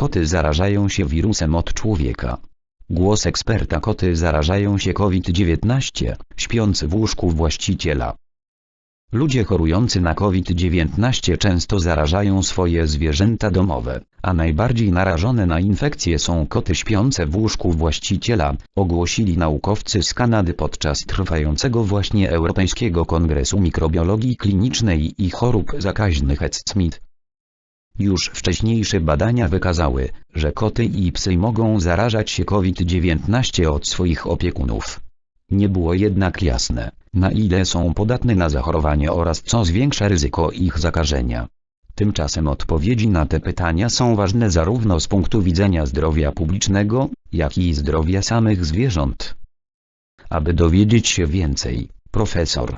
Koty zarażają się wirusem od człowieka. Głos eksperta koty zarażają się COVID-19, śpiący w łóżku właściciela. Ludzie chorujący na COVID-19 często zarażają swoje zwierzęta domowe, a najbardziej narażone na infekcje są koty śpiące w łóżku właściciela, ogłosili naukowcy z Kanady podczas trwającego właśnie Europejskiego Kongresu Mikrobiologii Klinicznej i Chorób Zakaźnych ECCMID. Już wcześniejsze badania wykazały, że koty i psy mogą zarażać się COVID-19 od swoich opiekunów. Nie było jednak jasne, na ile są podatne na zachorowanie oraz co zwiększa ryzyko ich zakażenia. Tymczasem odpowiedzi na te pytania są ważne zarówno z punktu widzenia zdrowia publicznego, jak i zdrowia samych zwierząt. Aby dowiedzieć się więcej, profesor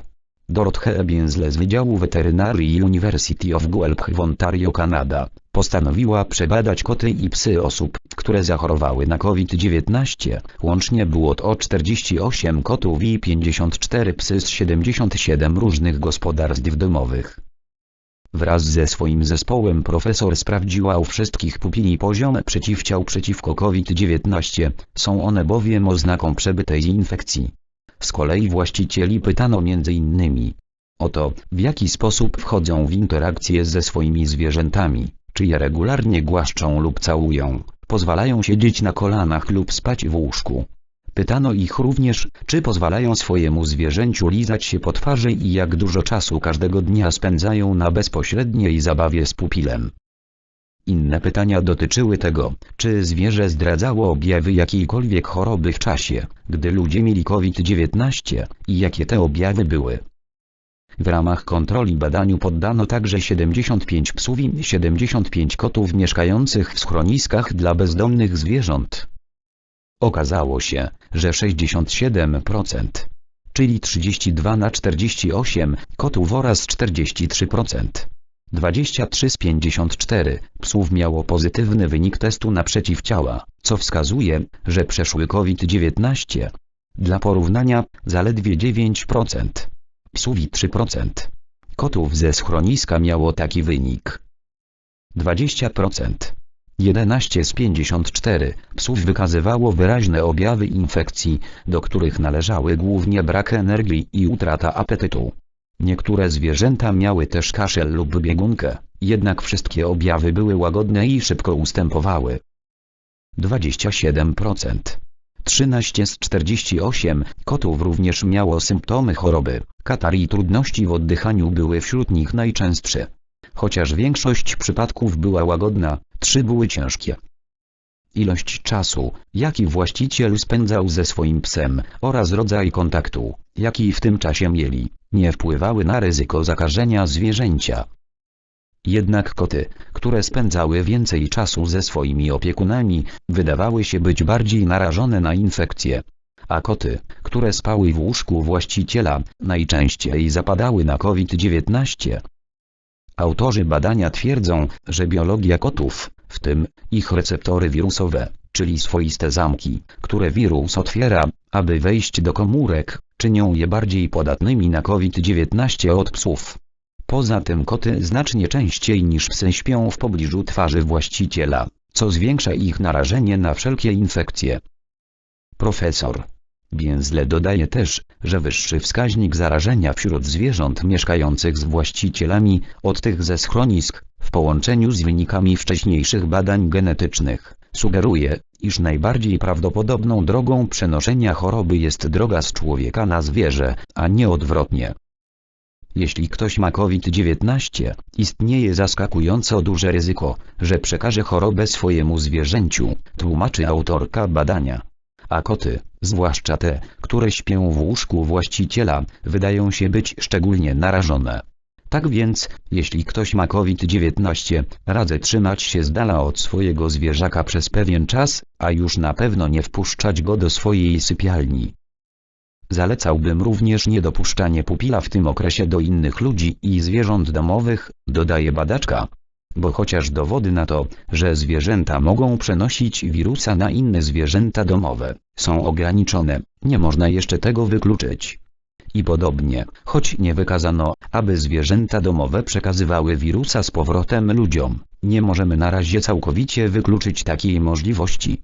Dorothy Bienzle z Wydziału Weterynarii University of Guelph w Ontario, Kanada, postanowiła przebadać koty i psy osób, które zachorowały na COVID-19. Łącznie było to 48 kotów i 54 psy z 77 różnych gospodarstw domowych. Wraz ze swoim zespołem profesor sprawdziła u wszystkich pupili poziom przeciwciał przeciwko COVID-19, są one bowiem oznaką przebytej infekcji. Z kolei właścicieli pytano m.in. o to, w jaki sposób wchodzą w interakcje ze swoimi zwierzętami, czy je regularnie głaszczą lub całują, pozwalają siedzieć na kolanach lub spać w łóżku. Pytano ich również, czy pozwalają swojemu zwierzęciu lizać się po twarzy i jak dużo czasu każdego dnia spędzają na bezpośredniej zabawie z pupilem. Inne pytania dotyczyły tego, czy zwierzę zdradzało objawy jakiejkolwiek choroby w czasie, gdy ludzie mieli COVID-19 i jakie te objawy były. W ramach kontroli badaniu poddano także 75 psów i 75 kotów mieszkających w schroniskach dla bezdomnych zwierząt. Okazało się, że 67%, czyli 32 na 48 kotów oraz 43%, 23 z 54 psów miało pozytywny wynik testu na przeciwciała, co wskazuje, że przeszły COVID-19. Dla porównania, zaledwie 9% psów i 3% kotów ze schroniska miało taki wynik. 20% 11 z 54 psów wykazywało wyraźne objawy infekcji, do których należały głównie brak energii i utrata apetytu. Niektóre zwierzęta miały też kaszel lub biegunkę, jednak wszystkie objawy były łagodne i szybko ustępowały. 27%. 13 z 48 kotów również miało symptomy choroby, katar i trudności w oddychaniu były wśród nich najczęstsze. Chociaż większość przypadków była łagodna, trzy były ciężkie. Ilość czasu, jaki właściciel spędzał ze swoim psem, oraz rodzaj kontaktu, jaki w tym czasie mieli, nie wpływały na ryzyko zakażenia zwierzęcia. Jednak koty, które spędzały więcej czasu ze swoimi opiekunami, wydawały się być bardziej narażone na infekcje. A koty, które spały w łóżku właściciela, najczęściej zapadały na COVID-19. Autorzy badania twierdzą, że biologia kotów, w tym ich receptory wirusowe, czyli swoiste zamki, które wirus otwiera, aby wejść do komórek, czynią je bardziej podatnymi na COVID-19 od psów. Poza tym koty znacznie częściej niż psy śpią w pobliżu twarzy właściciela, co zwiększa ich narażenie na wszelkie infekcje. Profesor Bienzle dodaje też, że wyższy wskaźnik zarażenia wśród zwierząt mieszkających z właścicielami, od tych ze schronisk, w połączeniu z wynikami wcześniejszych badań genetycznych, sugeruje, iż najbardziej prawdopodobną drogą przenoszenia choroby jest droga z człowieka na zwierzę, a nie odwrotnie. Jeśli ktoś ma COVID-19, istnieje zaskakująco duże ryzyko, że przekaże chorobę swojemu zwierzęciu, tłumaczy autorka badania. A koty, zwłaszcza te, które śpią w łóżku właściciela, wydają się być szczególnie narażone. Tak więc, jeśli ktoś ma COVID-19, radzę trzymać się z dala od swojego zwierzaka przez pewien czas, a już na pewno nie wpuszczać go do swojej sypialni. Zalecałbym również niedopuszczanie pupila w tym okresie do innych ludzi i zwierząt domowych, dodaje badaczka. Bo chociaż dowody na to, że zwierzęta mogą przenosić wirusa na inne zwierzęta domowe, są ograniczone, nie można jeszcze tego wykluczyć. I podobnie, choć nie wykazano, aby zwierzęta domowe przekazywały wirusa z powrotem ludziom, Nie możemy na razie całkowicie wykluczyć takiej możliwości.